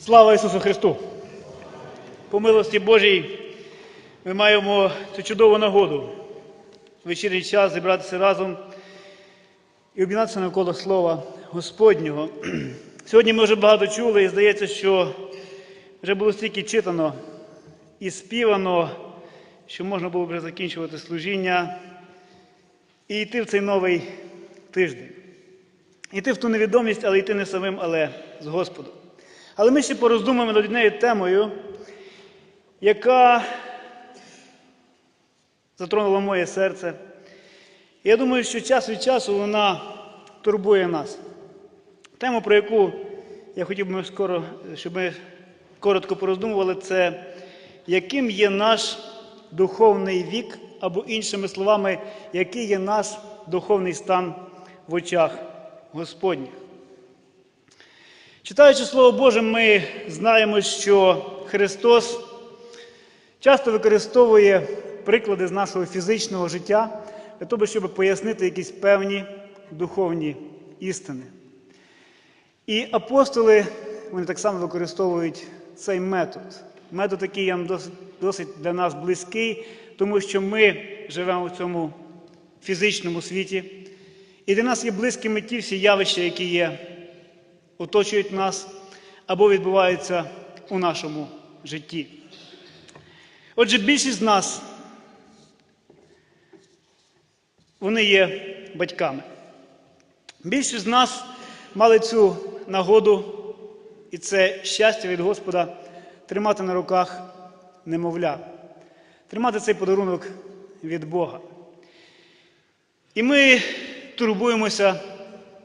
Слава Ісусу Христу! По милості Божій ми маємо цю чудову нагоду в вечірній час зібратися разом і об'єднатися навколо Слова Господнього. Сьогодні ми вже багато чули, і здається, що вже було стільки читано і співано, що можна було вже закінчувати служіння і йти в цей новий тиждень. Йти в ту невідомість, але йти не самим, але з Господом. Але ми ще пороздумаємо над однією темою, яка затронула моє серце. Я думаю, що час від часу вона турбує нас. Тему, про яку я хотів би скоро, щоб ми коротко пороздумували, це яким є наш духовний вік, або іншими словами, який є наш духовний стан в очах Господніх. Читаючи Слово Боже, ми знаємо, що Христос часто використовує приклади з нашого фізичного життя для того, щоб пояснити якісь певні духовні істини. І апостоли вони так само використовують цей метод. Метод, який нам досить, досить для нас близький, тому що ми живемо в цьому фізичному світі. І для нас є близькими ті всі явища, які є, оточують нас або відбуваються у нашому житті. Отже, більшість з нас вони є батьками. Більшість з нас мали цю нагоду, і це щастя від Господа тримати на руках немовля, тримати цей подарунок від Бога. І ми турбуємося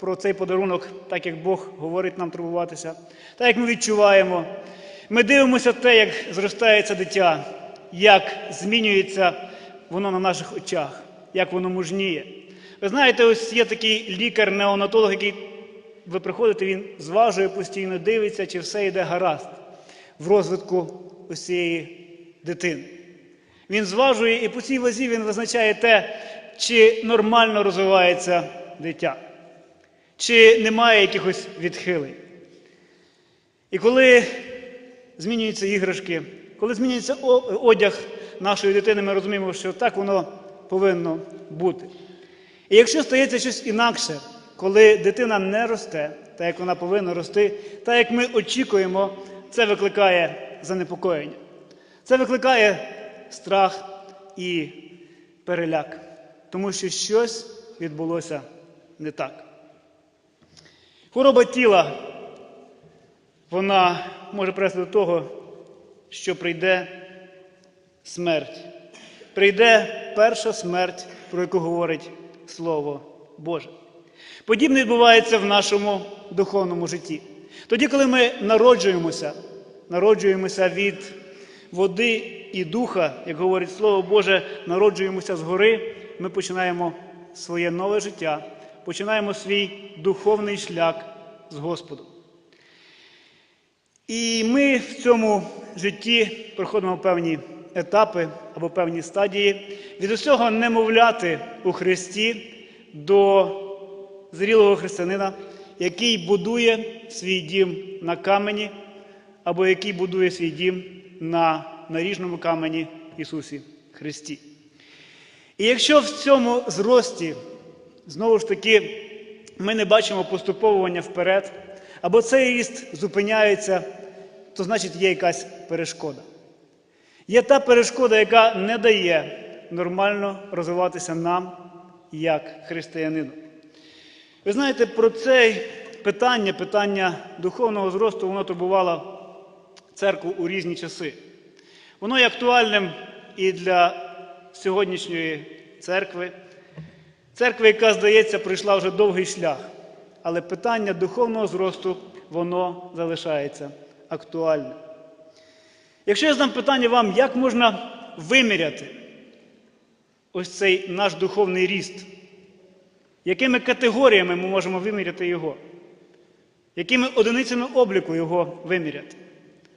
про цей подарунок, так як Бог говорить нам турбуватися, так як ми відчуваємо. Ми дивимося те, як зростається дитя, як змінюється воно на наших очах, як воно мужніє. Ви знаєте, ось є такий лікар-неонатолог, який ви приходите, він зважує постійно, дивиться, чи все йде гаразд в розвитку ось цієї дитини. Він зважує і по цій вазі він визначає те, чи нормально розвивається дитя, чи немає якихось відхилень. І коли змінюються іграшки, коли змінюється одяг нашої дитини, ми розуміємо, що так воно повинно бути. І якщо стається щось інакше, коли дитина не росте, так як вона повинна рости, так як ми очікуємо, це викликає занепокоєння. Це викликає страх і переляк, тому що щось відбулося не так. Хвороба тіла, вона може привести до того, що прийде смерть. Прийде перша смерть, про яку говорить Слово Боже. Подібне відбувається в нашому духовному житті. Тоді, коли ми народжуємося, народжуємося від води і духа, як говорить Слово Боже, народжуємося згори, ми починаємо своє нове життя, починаємо свій духовний шлях з Господом. І ми в цьому житті проходимо певні етапи або певні стадії від усього немовляти у Христі до зрілого християнина, який будує свій дім на камені, або який будує свій дім на наріжному камені Ісусі Христі. І якщо в цьому зрості, знову ж таки, ми не бачимо поступовування вперед, або цей ріст зупиняється, то значить є якась перешкода. Є та перешкода, яка не дає нормально розвиватися нам як християнину. Ви знаєте, про це питання, питання духовного зросту, воно турбувало церкву у різні часи. Воно є актуальним і для сьогоднішньої церкви, церкви, яка, здається, пройшла вже довгий шлях. Але питання духовного зросту, воно залишається актуальним. Якщо я задам питання вам, як можна виміряти ось цей наш духовний ріст? Якими категоріями ми можемо виміряти його? Якими одиницями обліку його виміряти?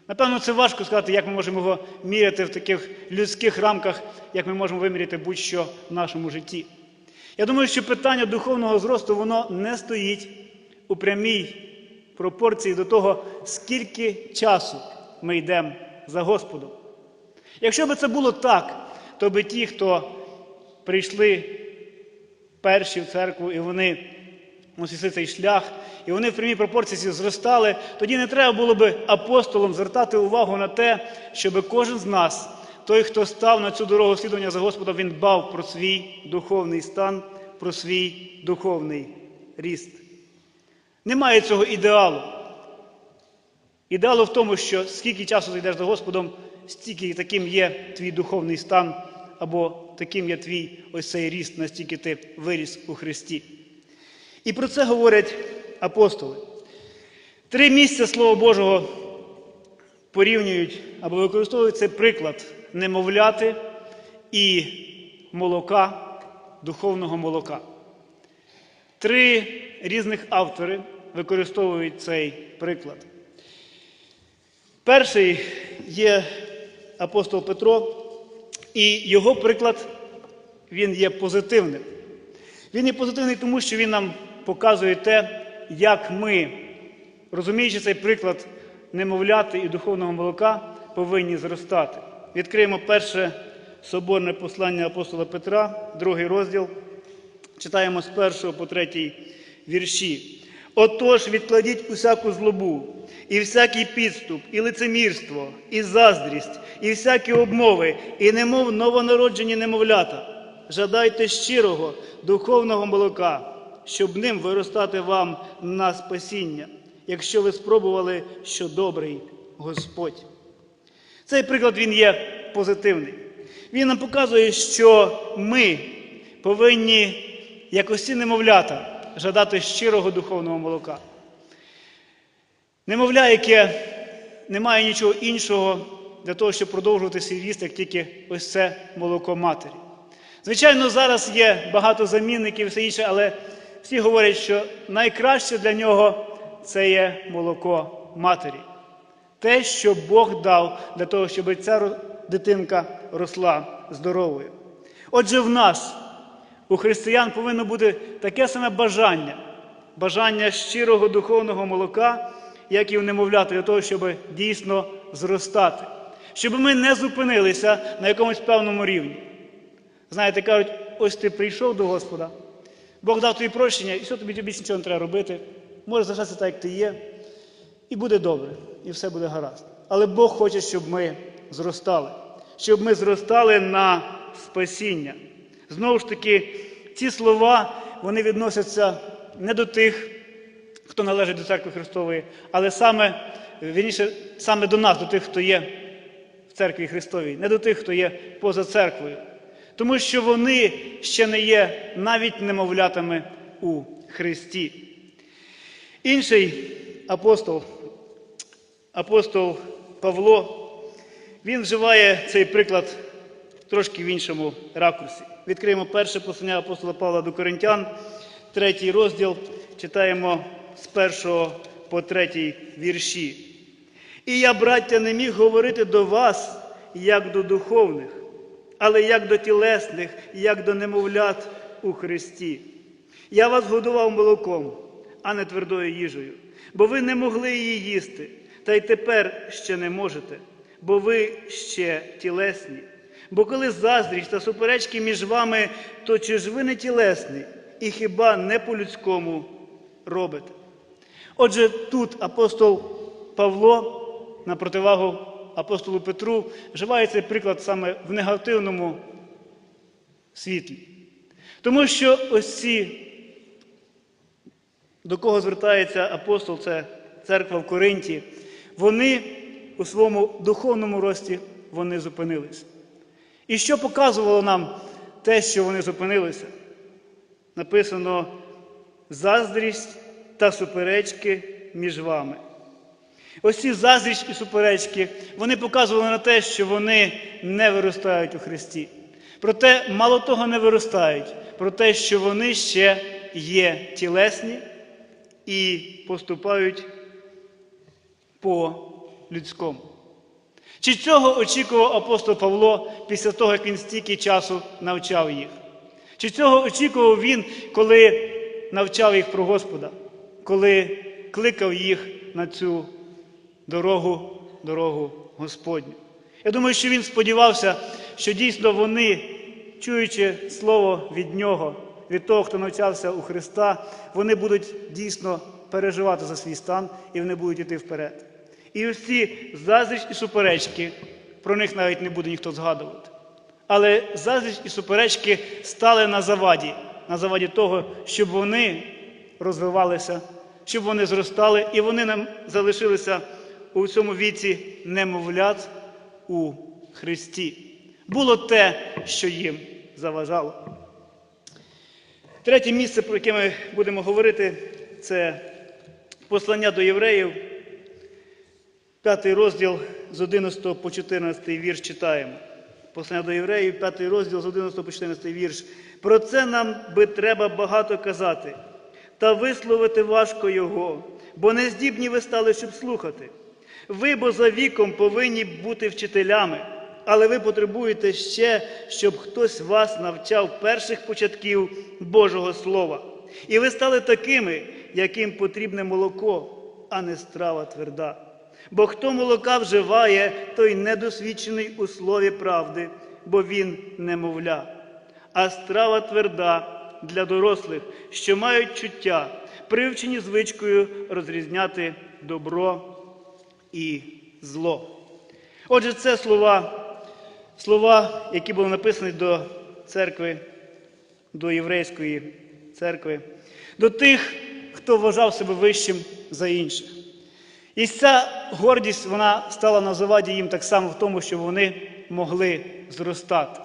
Напевно, це важко сказати, як ми можемо його міряти в таких людських рамках, як ми можемо виміряти будь-що в нашому житті. Я думаю, що питання духовного зросту воно не стоїть у прямій пропорції до того, скільки часу ми йдемо за Господом. Якщо б це було так, то би ті, хто прийшли перші в церкву, і вони ось цей шлях, і вони в прямій пропорції зростали, тоді не треба було би апостолам звертати увагу на те, щоб кожен з нас, той, хто став на цю дорогу слідування за Господом, він дбав про свій духовний стан, про свій духовний ріст. Немає цього ідеалу. Ідеалу в тому, що скільки часу ти йдеш за Господом, стільки таким є твій духовний стан, або таким є твій ось цей ріст, настільки ти виріс у Христі. І про це говорять апостоли. Три місця Слова Божого порівнюють або використовують цей приклад немовляти і молока, духовного молока. Три різних автори використовують цей приклад. Перший є апостол Петро, і його приклад він є позитивним. Він є позитивний, тому що він нам показує те, як ми, розуміючи цей приклад немовляти і духовного молока, повинні зростати. Відкриємо перше соборне послання апостола Петра, другий розділ. Читаємо з першого по третій вірші. Отож, відкладіть усяку злобу, і всякий підступ, і лицемірство, і заздрість, і всякі обмови, і немов новонароджені немовлята. Жадайте щирого духовного молока, щоб ним виростати вам на спасіння, якщо ви спробували, що добрий Господь. Цей приклад він є позитивний. Він нам показує, що ми повинні, як усі немовлята, жадати щирого духовного молока. Немовля, яке не має нічого іншого для того, щоб продовжувати свій ріст, як тільки ось це молоко матері. Звичайно, зараз є багато замінників і все інше, але всі говорять, що найкраще для нього це є молоко матері. Те, що Бог дав для того, щоб ця дитинка росла здоровою. Отже, в нас, у християн, повинно бути таке саме бажання, бажання щирого духовного молока, як і в немовляти, для того, щоб дійсно зростати, щоб ми не зупинилися на якомусь певному рівні. Знаєте, кажуть, ось ти прийшов до Господа, Бог дав тобі прощення, і все тобі більше нічого не треба робити. Можеш залишатися так, як ти є, і буде добре, і все буде гаразд. Але Бог хоче, щоб ми зростали, щоб ми зростали на спасіння. Знову ж таки, ці слова вони відносяться не до тих, хто належить до церкви Христової, але саме, вірніше, саме до нас, до тих, хто є в церкві Христовій, не до тих, хто є поза церквою. Тому що вони ще не є навіть немовлятами у Христі. Інший апостол, апостол Павло, він вживає цей приклад трошки в іншому ракурсі. Відкриємо перше послання апостола Павла до Коринтян, третій розділ, читаємо з першого по третій вірші. І я, браття, не міг говорити до вас, як до духовних, але як до тілесних, як до немовлят у Христі. Я вас годував молоком, а не твердою їжею, бо ви не могли її їсти, та й тепер ще не можете, бо ви ще тілесні. Бо коли заздрість та суперечки між вами, то чи ж ви не тілесні і хіба не по-людському робите? Отже, тут апостол Павло на противагу апостолу Петру вживає цей приклад саме в негативному світлі. Тому що ось ці, до кого звертається апостол, це церква в Коринті, вони у своєму духовному рості вони зупинилися. І що показувало нам те, що вони зупинилися? Написано заздрість та суперечки між вами. Ось ці заздрість і суперечки, вони показували на те, що вони не виростають у Христі. Проте, мало того, не виростають, про те, що вони ще є тілесні і поступають по людському. Чи цього очікував апостол Павло після того, як він стільки часу навчав їх? Чи цього очікував він, коли навчав їх про Господа, коли кликав їх на цю дорогу, дорогу Господню. Я думаю, що він сподівався, що дійсно вони, чуючи слово від нього, від того, хто навчався у Христа, вони будуть дійсно переживати за свій стан і вони будуть йти вперед. І ось ці заздріч і суперечки, про них навіть не буде ніхто згадувати. Але заздріч і суперечки стали на заваді, на заваді того, щоб вони розвивалися, щоб вони зростали, і вони нам залишилися у цьому віці немовлят у Христі. Було те, що їм заважало. Третє місце, про яке ми будемо говорити, це послання до євреїв, п'ятий розділ з 11 по 14 вірш читаємо. Послання до євреїв, п'ятий розділ з 11 по 14 вірш. Про це нам би треба багато казати, та висловити важко його, бо не здібні ви стали, щоб слухати. Ви, бо за віком повинні бути вчителями, але ви потребуєте ще, щоб хтось вас навчав перших початків Божого Слова. І ви стали такими, яким потрібне молоко, а не страва тверда. Бо хто молока вживає, той недосвідчений у слові правди, бо він немовля. А страва тверда для дорослих, що мають чуття, привчені звичкою розрізняти добро і зло. Отже, це слова, слова, які були написані до церкви, до єврейської церкви, до тих, хто вважав себе вищим за інших. І ця гордість вона стала на заваді їм так само в тому, що вони могли зростати.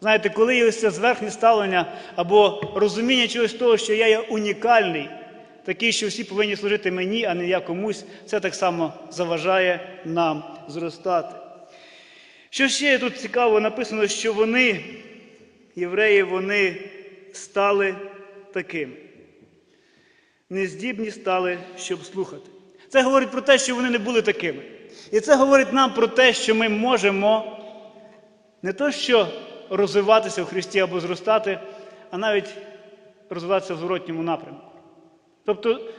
Знаєте, коли є ось це зверхнє ставлення або розуміння чогось того, що я є унікальний, такий, що всі повинні служити мені, а не я комусь, це так само заважає нам зростати. Що ще тут цікаво написано, що вони, євреї, вони стали такими. Нездібні стали, щоб слухати. Це говорить про те, що вони не були такими. І це говорить нам про те, що ми можемо не то що розвиватися в Христі або зростати, а навіть розвиватися в зворотньому напрямку. Тобто,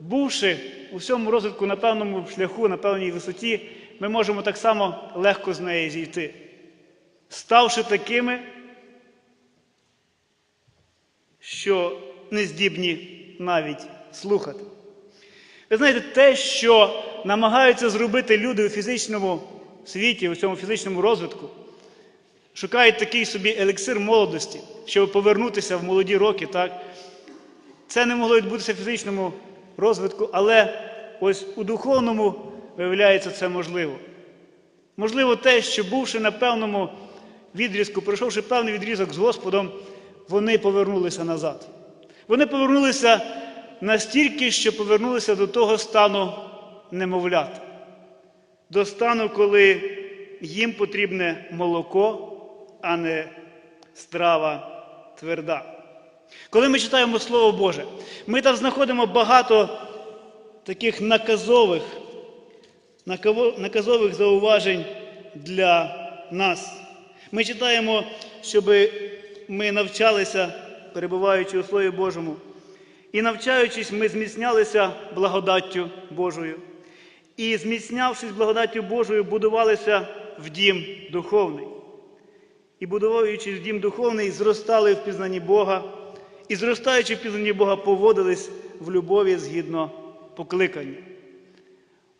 бувши у всьому розвитку на певному шляху, на певній висоті, ми можемо так само легко з неї зійти. Ставши такими, що не здібні навіть слухати. Ви знаєте, те, що намагаються зробити люди у фізичному світі, у цьому фізичному розвитку, шукають такий собі елексир молодості, щоб повернутися в молоді роки. так? Це не могло відбутися в фізичному розвитку, але ось у духовному, виявляється, це можливо. Можливо, те, що бувши на певному відрізку, пройшовши певний відрізок з Господом, вони повернулися назад. Вони повернулися настільки, що повернулися до того стану немовлят, до стану, коли їм потрібне молоко, а не страва тверда. Коли ми читаємо Слово Боже, ми там знаходимо багато таких наказових, наказових зауважень для нас. Ми читаємо, щоб ми навчалися, перебуваючи у Слові Божому. І навчаючись, ми зміцнялися благодаттю Божою. І, зміцнявшись благодаттю Божою, будувалися в дім духовний. І, будуючись в дім духовний, зростали в пізнанні Бога, і, зростаючи в пізнанні Бога, поводились в любові згідно покликання.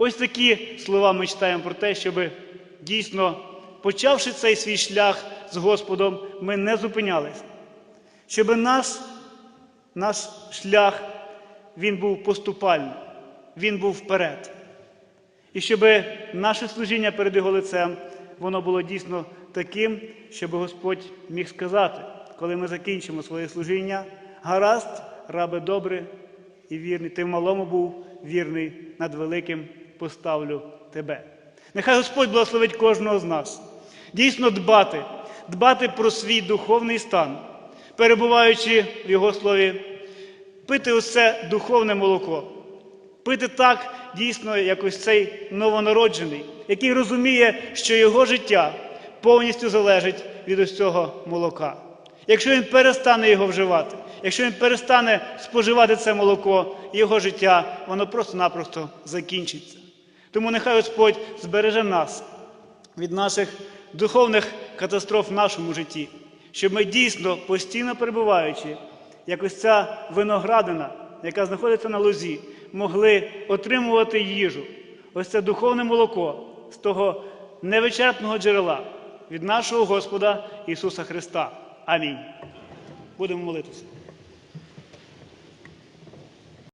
Ось такі слова ми читаємо про те, щоб дійсно, почавши цей свій шлях з Господом, ми не зупинялися. Щоб наш наш шлях він був поступальний, він був вперед. І щоб наше служіння перед його лицем, воно було дійсно таким, щоб Господь міг сказати, коли ми закінчимо своє служіння, гаразд, рабе добре і вірний, ти в малому був вірний, над великим поставлю тебе. Нехай Господь благословить кожного з нас. Дійсно дбати, дбати про свій духовний стан перебуваючи в Його слові, пити усе духовне молоко, пити так дійсно, як ось цей новонароджений, який розуміє, що його життя повністю залежить від ось цього молока, Якщо він перестане його вживати, якщо він перестане споживати це молоко, його життя, воно просто-напросто закінчиться. Тому нехай Господь збереже нас від наших духовних катастроф в нашому житті, щоб ми дійсно постійно перебуваючи, як ось ця виноградина, яка знаходиться на лозі, могли отримувати їжу, ось це духовне молоко з того невичерпного джерела від нашого Господа Ісуса Христа. Амінь. Будемо молитися.